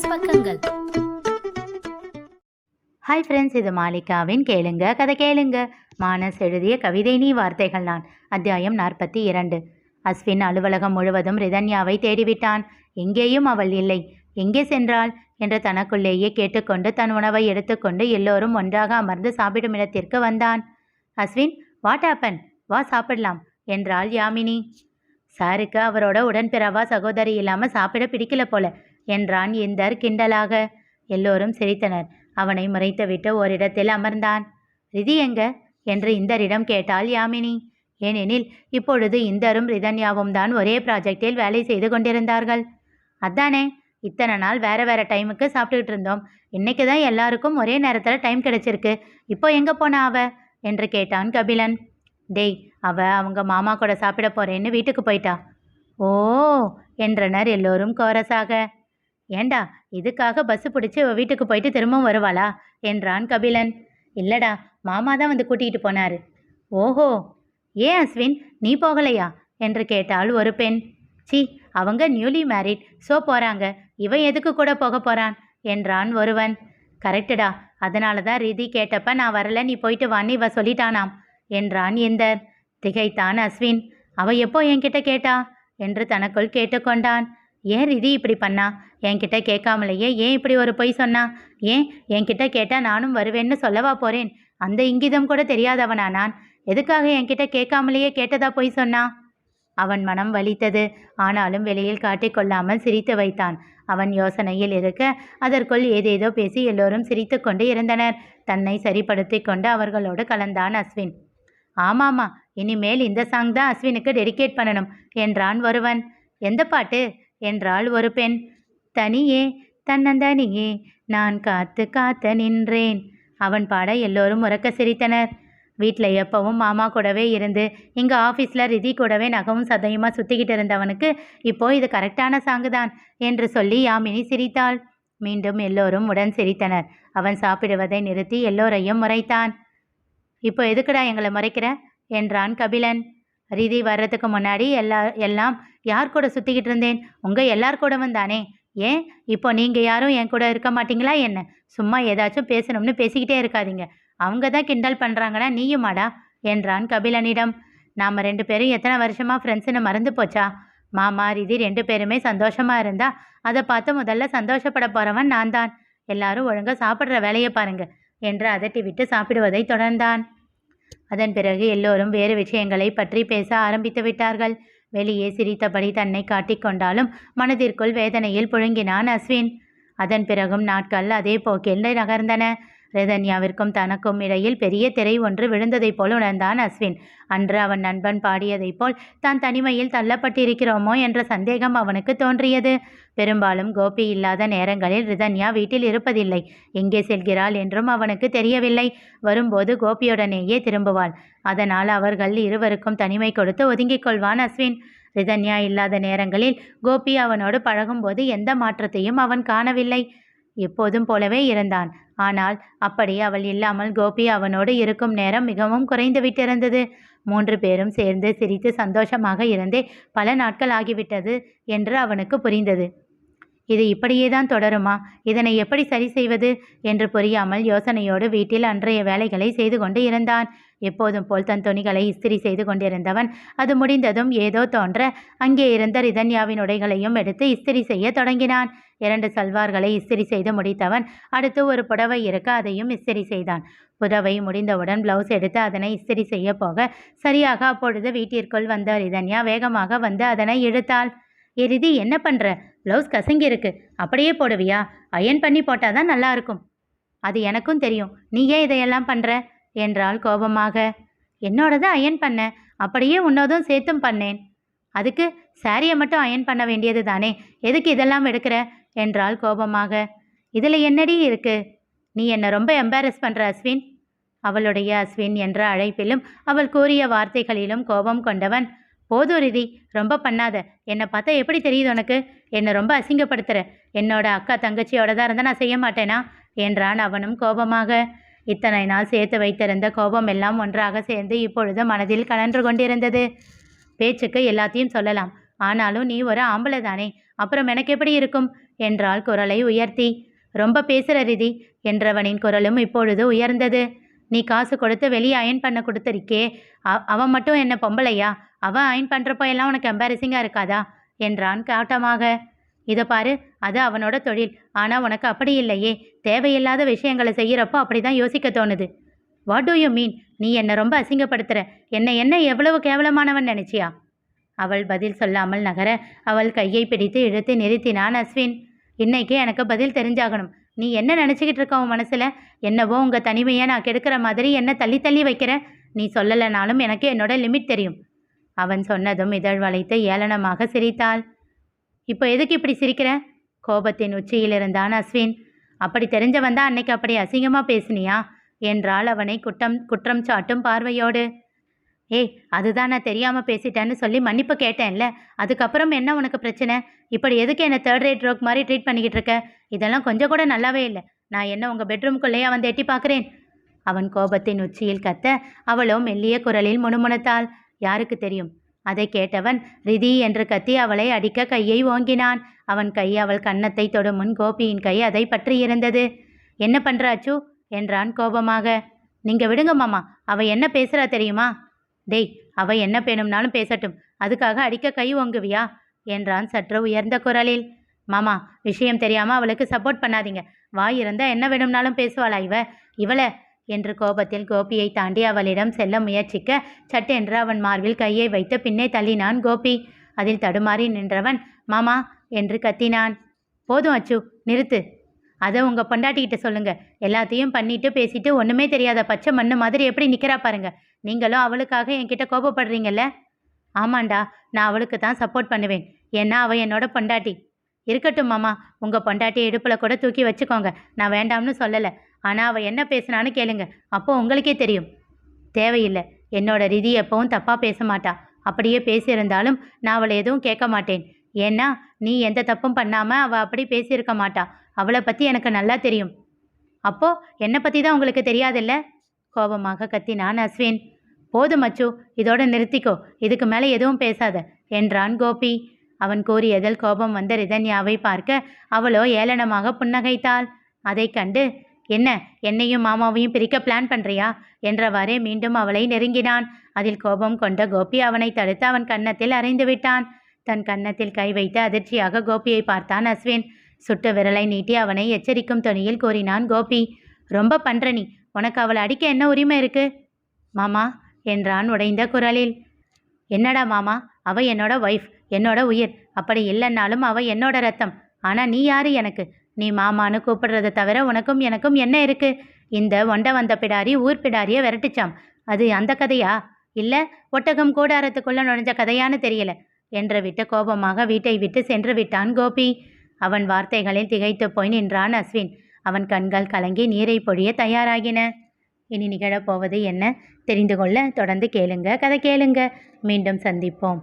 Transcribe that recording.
Plus பக்கங்கள். Hi friends இது மாலிகாவின் கேளுங்க கதை கேளுங்க. மானஸ் எழுதிய கவிதை நீ வார்த்தைகள் நான். அத்தியாயம் நாற்பத்தி இரண்டு. அஸ்வின் அலுவலகம் முழுவதும் ரிதன்யாவை தேடிவிட்டான். எங்கேயும் அவள் இல்லை. எங்கே சென்றாள் என்று தனக்குள்ளேயே கேட்டுக்கொண்டு தன் உணவை எடுத்துக்கொண்டு எல்லோரும் ஒன்றாக அமர்ந்து சாப்பிடும் இடத்திற்கு வந்தான். அஸ்வின் வாட் ஆப்பன் வா சாப்பிடலாம் என்றாள் யாமினி. சாருக்கு அவரோட உடன்பிறவா சகோதரி இல்லாமல் சாப்பிட பிடிக்கல போல. என்றான். இந்தர் கிண்டலாக? எல்லோரும் சிரித்தனர். அவனை முறைத்துவிட்டு ஓரிடத்தில் அமர்ந்தான். ரிதி எங்க? என்று இந்தரிடம் கேட்டாள் யாமினி. ஏனெனில் இப்பொழுது இந்தரும் ரிதன்யாவும் தான் ஒரே ப்ராஜெக்டில் வேலை செய்து கொண்டிருந்தார்கள். அதானே? இத்தனை நாள் வேற வேற டைமுக்கு சாப்பிட்டுக்கிட்டு இருந்தோம். இன்னைக்கு தான் எல்லாருக்கும் ஒரே நேரத்தில் டைம் கிடைச்சிருக்கு. இப்போ எங்கே போனா அவ? என்று கேட்டான் கபிலன். டேய் அவ அவங்க மாமா கூட சாப்பிட போறேன்னு வீட்டுக்கு போயிட்டா. ஓ என்றனர் எல்லோரும் கோரஸாக ஏண்டா இதுக்காக பஸ் பிடிச்சி இவ வீட்டுக்கு போயிட்டு திரும்பவும் வருவாளா? என்றான் கபிலன். இல்லடா மாமா தான் வந்து கூட்டிகிட்டு போனார். ஓஹோ ஏன் அஸ்வின் நீ போகலையா? என்று கேட்டாள் ஒரு பெண். சி அவங்க நியூலி மேரிட் ஸோ போகிறாங்க இவன் எதுக்கு கூட போக போகிறான் என்றான் ஒருவன். கரெக்டுடா அதனால தான் ரீதி கேட்டப்ப நான் வரல நீ போயிட்டு வான்னு இவ சொல்லிட்டானாம் என்றான் இந்தர். திகைத்தான் அஸ்வின். அவ எப்போ என்கிட்ட கேட்டா? என்று தனக்குள் கேட்டுக்கொண்டான். ஏன் ரிதி இப்படி பண்ணா? என்கிட்ட கேட்காமலேயே ஏன் இப்படி ஒரு பொய் சொன்னா? ஏன் என்கிட்ட கேட்டால் நானும் வருவேன்னு சொல்லவா போறேன்? அந்த இங்கிதம் கூட தெரியாதவனா நான்? எதுக்காக என்கிட்ட கேட்காமலேயே கேட்டதா பொய் சொன்னா? அவன் மனம் வலித்தது. ஆனாலும் வெளியில் காட்டிக்கொள்ளாமல் சிரித்து வைத்தான். அவன் யோசனையில் இருக்க அதற்குள் ஏதேதோ பேசி எல்லோரும் சிரித்து கொண்டு இருந்தனர். தன்னை சரிப்படுத்தி கொண்டு அவர்களோடு கலந்தான் அஸ்வின். ஆமாமா இனிமேல் இந்த சாங் தான் அஸ்வினுக்கு டெடிகேட் பண்ணணும் என்றான் ஒருவன். எந்த பாட்டு? என்றாள் ஒரு பெண். தனியே தன்னந்தனியே நான் காத்து காத்த நின்றேன். அவன் பாட எல்லோரும் உறக்க சிரித்தனர். வீட்டில் எப்பவும் மாமா கூடவே இருந்து இங்கே ஆஃபீஸில் ரிதி கூடவே நகவும் சதையுமாக சுற்றிக்கிட்டு இருந்தவனுக்கு இப்போ இது கரெக்டான சாங்கு தான் என்று சொல்லி யாமினி சிரித்தாள். மீண்டும் எல்லோரும் உடன் சிரித்தனர். அவன் சாப்பிடுவதை நிறுத்தி எல்லோரையும் முறைத்தான். இப்போ எதுக்குடா எங்களை முறைக்கிற? என்றான் கபிலன். ரிதி வர்றதுக்கு முன்னாடி எல்லா எல்லாம் யார் கூட சுற்றிக்கிட்டு இருந்தேன்? உங்கள் எல்லார் கூடவும் தானே? ஏன்? இப்போ நீங்கள் யாரும் என் கூட இருக்க மாட்டீங்களா என்ன? சும்மா ஏதாச்சும் பேசணும்னு பேசிக்கிட்டே இருக்காதீங்க. அவங்க தான் கிண்டல் பண்ணுறாங்கன்னா நீயுமாடா என்றான் கபிலனிடம். நாம் ரெண்டு பேரும் எத்தனை வருஷமா ஃப்ரெண்ட்ஸுன்னு மறந்து போச்சா? மாமா ரிதி ரெண்டு பேருமே சந்தோஷமா இருந்தா அதை பார்த்து முதல்ல சந்தோஷப்பட போறவன் நான் தான். எல்லாரும் ஒழுங்கா சாப்பிட்ற வேலையை பாருங்க என்று அதட்டி விட்டு சாப்பிடுவதை தொடர்ந்தான். அதன் பிறகு எல்லோரும் வேறு விஷயங்களை பற்றி பேச ஆரம்பித்து விட்டார்கள். வெளியே சிரித்தபடி தன்னை காட்டிக்கொண்டாலும் மனதிற்குள் வேதனையில் புழுங்கினான் அஸ்வின். அதன் பிறகும் நாட்கள் அதே போக்கில் நகர்ந்தன ரிதன்யாவிற்கும் தனக்கும் இடையில் பெரிய திரை ஒன்று விழுந்ததைப் போல் உணர்ந்தான் அஸ்வின். அன்று அவன் நண்பன் பாடியதைப் போல் தான் தனிமையில் தள்ளப்பட்டிருக்கிறோமோ என்ற சந்தேகம் அவனுக்கு தோன்றியது. பெரும்பாலும் கோபி இல்லாத நேரங்களில் ரிதன்யா வீட்டில் இருப்பதில்லை. எங்கே செல்கிறாள் என்றும் அவனுக்கு தெரியவில்லை. வரும்போது கோபியுடனேயே திரும்புவாள். அதனால் அவர்கள் இருவருக்கும் தனிமை கொடுத்து ஒதுங்கிக் கொள்வான் அஸ்வின். ரிதன்யா இல்லாத நேரங்களில் கோபி அவனோடு பழகும்போது எந்த மாற்றத்தையும் அவன் காணவில்லை. எப்போதும் போலவே இருந்தான். ஆனால் அப்படி அவள் இல்லாமல் கோபி அவனோடு இருக்கும் நேரம் மிகவும் குறைந்து விட்டிருந்தது மூன்று பேரும் சேர்ந்து சிரித்து சந்தோஷமாக இருந்தே பல நாட்கள் ஆகிவிட்டது என்று அவனுக்கு புரிந்தது. இது இப்படியே தான் தொடருமா? இதனை எப்படி சரி செய்வது? என்று புரியாமல் யோசனையோடு வீட்டில் அன்றைய வேலைகளை செய்து கொண்டு இருந்தான். எப்போதும் போல் தன் துணிகளை இஸ்திரி செய்து கொண்டிருந்தவன். அது முடிந்ததும் ஏதோ தோன்ற அங்கே இருந்த ரிதன்யாவின் உடைகளையும் எடுத்து இஸ்திரி செய்ய தொடங்கினான். இரண்டு சல்வார்களை இஸ்திரி செய்து முடித்தவன் அடுத்து ஒரு புடவை இருக்க அதையும் இஸ்திரி செய்தான். புடவை முடிந்தவுடன் பிளவுஸ் எடுத்து அதனை இஸ்திரி செய்ய போக சரியாக அப்பொழுது வீட்டிற்குள் வந்த ரிதன்யா வேகமாக வந்து அதனை இழுத்தாள். எரிதி என்ன பண்ற? பிளவுஸ் கசங்கி இருக்கு அப்படியே போடுவியா? அயன் பண்ணி போட்டாதான் நல்லா இருக்கும் அது எனக்கும் தெரியும். நீ ஏன் இதையெல்லாம் பண்ற? என்றாள் கோபமாக. என்னோடது அயன் பண்ண. அப்படியே உன்னோதும் சேர்த்தும் பண்ணேன். அதுக்கு? சாரியை மட்டும் அயன் பண்ண வேண்டியது தானே எதுக்கு இதெல்லாம் எடுக்கிற? என்றாள் கோபமாக. இதில் என்னடி இருக்கு? நீ என்னை ரொம்ப எம்பாரஸ் பண்ற அஸ்வின். அவளுடைய அஸ்வின் என்ற அழைப்பிலும் அவள் கூறிய வார்த்தைகளிலும் கோபம் கொண்டவன். போதும் ரிதி ரொம்ப பண்ணாத. என்னை பார்த்தா எப்படி தெரியுது உனக்கு? என்னை ரொம்ப அசிங்கப்படுத்துற. என்னோட அக்கா தங்கச்சியோட தான் இருந்தால் நான் செய்ய மாட்டேனா? என்றான் அவனும் கோபமாக. இத்தனை நாள் சேர்த்து வைத்திருந்த கோபம் எல்லாம் ஒன்றாக சேர்ந்து இப்பொழுது மனதில் கலன்று கொண்டிருந்தது. பேச்சுக்கு எல்லாத்தையும் சொல்லலாம். ஆனாலும் நீ ஒரு ஆம்பளை தானே அப்புறம் எனக்கு எப்படி இருக்கும்? என்றாள் குரலை உயர்த்தி. ரொம்ப பேசுற ரிதி என்றவனின் குரலும் இப்பொழுது உயர்ந்தது. நீ காசு கொடுத்து வெளியே அயன் பண்ண கொடுத்துருக்கே. அவன் மட்டும் என்ன பொம்பளையா? அவன் அயன் பண்ணுறப்போ எல்லாம் உனக்கு எம்பாரசிங்காக இருக்காதா? என்றான் காட்டமாக. இதை பாரு அது அவனோட தொழில். ஆனால் உனக்கு அப்படி இல்லையே. தேவையில்லாத விஷயங்களை செய்கிறப்போ அப்படி தான் யோசிக்க தோணுது. வாட் டூ யூ மீன் நீ என்னை ரொம்ப அசிங்கப்படுத்துற. என்னை என்ன எவ்வளவு கேவலமானவன் நினைச்சியா? அவள் பதில் சொல்லாமல் நகர அவள் கையை பிடித்து இழுத்து நிறுத்தினான் அஸ்வின். இன்னைக்கு எனக்கு பதில் தெரிஞ்சாகணும். நீ என்ன நினச்சிக்கிட்டு இருக்க உன் மனசில்? என்னவோ உங்கள் தனிமையை நான் கெடுக்கிற மாதிரி என்ன தள்ளி தள்ளி வைக்கிற? நீ சொல்லலைனாலும் எனக்கு என்னோட லிமிட் தெரியும். அவன் சொன்னதும் இதழ் வளைத்து ஏளனமாக சிரித்தாள். இப்போ எதுக்கு இப்படி சிரிக்கிற? கோபத்தின் உச்சியில் இருந்தான் அஸ்வின். அப்படி தெரிஞ்சவன் தான் அன்னைக்கு அப்படி அசிங்கமாக பேசினியா? என்றால் அவனை குற்றம் குற்றம் சாட்டும் பார்வையோடு. ஏய் அதுதான் நான் தெரியாமல் பேசிட்டேன்னு சொல்லி மன்னிப்பு கேட்டேன்ல. அதுக்கப்புறம் என்ன உனக்கு பிரச்சனை? இப்படி எதுக்கு என்னை தேர்ட் ரேட் ரோக் மாதிரி ட்ரீட் பண்ணிக்கிட்டு இருக்க? இதெல்லாம் கொஞ்சம் கூட நல்லாவே இல்லை. நான் என்ன உங்கள் பெட்ரூம்குள்ளேயே வந்து எட்டி பார்க்குறேன்? அவன் கோபத்தின் உச்சியில் கத்த அவளோ மெல்லிய குரலில் முணுமுணுத்தாள். யாருக்கு தெரியும்? அதை கேட்டவன் ரிதி என்று கத்தி அவளை அடிக்க கையை ஓங்கினான். அவன் கை அவள் கன்னத்தை தொடும் முன் கோபியின் கை அதை பற்றி இருந்தது. என்ன பண்ணுறாச்சு அச்சு? என்றான் கோபமாக. நீங்க விடுங்க மாமா அவ என்ன பேசுறா தெரியுமா? டேய் அவ என்ன பேணும்னாலும் பேசட்டும். அதுக்காக அடிக்க கை ஓங்குவியா? என்றான் சற்று உயர்ந்த குரலில். மாமா விஷயம் தெரியாம அவளுக்கு சப்போர்ட் பண்ணாதீங்க. வாய் இருந்தா என்ன வேணும்னாலும் பேசுவாளா இவ? இவள! என்று கோபத்தில் கோபியை தாண்டி அவளிடம் செல்ல முயற்சிக்க சட்டென்று அவன் மார்பில் கையை வைத்து பின்னே தள்ளினான் கோபி. அதில் தடுமாறி நின்றவன் மாமா என்று கத்தினான். போதும் அச்சு நிறுத்து. அதை உங்கள் பொண்டாட்டிக்கிட்ட சொல்லுங்க. எல்லாத்தையும் பண்ணிட்டு பேசிட்டு ஒன்றுமே தெரியாத பச்சை மண்ணு மாதிரி எப்படி நிற்கிறா பாருங்க. நீங்களும் அவளுக்காக என்கிட்ட கோபப்படுறீங்கல்ல? ஆமாண்டா நான் அவளுக்கு தான் சப்போர்ட் பண்ணுவேன். ஏன்னா அவள் என்னோட பொண்டாட்டி. இருக்கட்டும் மாமா. உங்கள் பொண்டாட்டி இடுப்பில் கூட தூக்கி வச்சுக்கோங்க. நான் வேண்டாம்னு சொல்லலை. ஆனால் அவள் என்ன பேசுனான்னு கேளுங்க. அப்போ உங்களுக்கே தெரியும். தேவையில்லை. என்னோட ரிதி எப்பவும் தப்பாக பேச மாட்டா. அப்படியே பேசியிருந்தாலும் நான் அவளை எதுவும் கேட்க மாட்டேன். ஏன்னா நீ எந்த தப்பும் பண்ணாமல் அவள் அப்படி பேசியிருக்க மாட்டா. அவளை பற்றி எனக்கு நல்லா தெரியும். அப்போது என்னை பற்றி தான் உங்களுக்கு தெரியாதில்ல? கோபமாக கத்தினான் அஸ்வின். போதும் அச்சு இதோட நிறுத்திக்கோ இதுக்கு மேலே எதுவும் பேசாத என்றான் கோபி. அவன் கூறியதில் கோபம் வந்த ரிதன்யாவை பார்க்க அவளோ ஏளனமாக புன்னகைத்தாள். அதை கண்டு என்ன என்னையும் மாமாவையும் பிரிக்க பிளான் பண்றியா? என்றவாறே மீண்டும் அவளை நெருங்கினான். அதில் கோபம் கொண்ட கோபி அவனை தடுத்து அவன் கன்னத்தில் அறைந்து விட்டான். தன் கன்னத்தில் கை வைத்து அதிர்ச்சியாக கோபியை பார்த்தான் அஸ்வின். சுட்ட விரலை நீட்டி அவனை எச்சரிக்கும் துணியில் கூறினான் கோபி. ரொம்ப பண்ற நீ உனக்கு அவளை அடிக்க என்ன உரிமை இருக்கு? மாமா என்றான் உடைந்த குரலில். என்னடா மாமா அவ என்னோட ஒய்ஃப் என்னோட உயிர். அப்படி இல்லைன்னாலும் அவ என்னோட ரத்தம். ஆனா நீ யாரு எனக்கு? நீ மாமான்னு கூப்பிடுறத தவிர உனக்கும் எனக்கும் என்ன இருக்கு? இந்த ஒண்ட வந்த பிடாரி ஊர் பிடாரிய விரட்டுச்சாம். அது அந்த கதையா? இல்ல ஒட்டகம் கூடாரத்துக்குள்ள நுழைஞ்ச கதையான்னு தெரியல என்று விட்டு கோபமாக வீட்டை விட்டு சென்று விட்டான் கோபி. அவன் வார்த்தைகளில் திகைத்து போய் நின்றான் அஸ்வின். அவன் கண்கள் கலங்கி நீரை பொழிய தயாராகின. இனி நிகழப்போவது என்ன? தெரிந்து கொள்ள தொடர்ந்து கேளுங்க. கதை கேளுங்க. மீண்டும் சந்திப்போம்.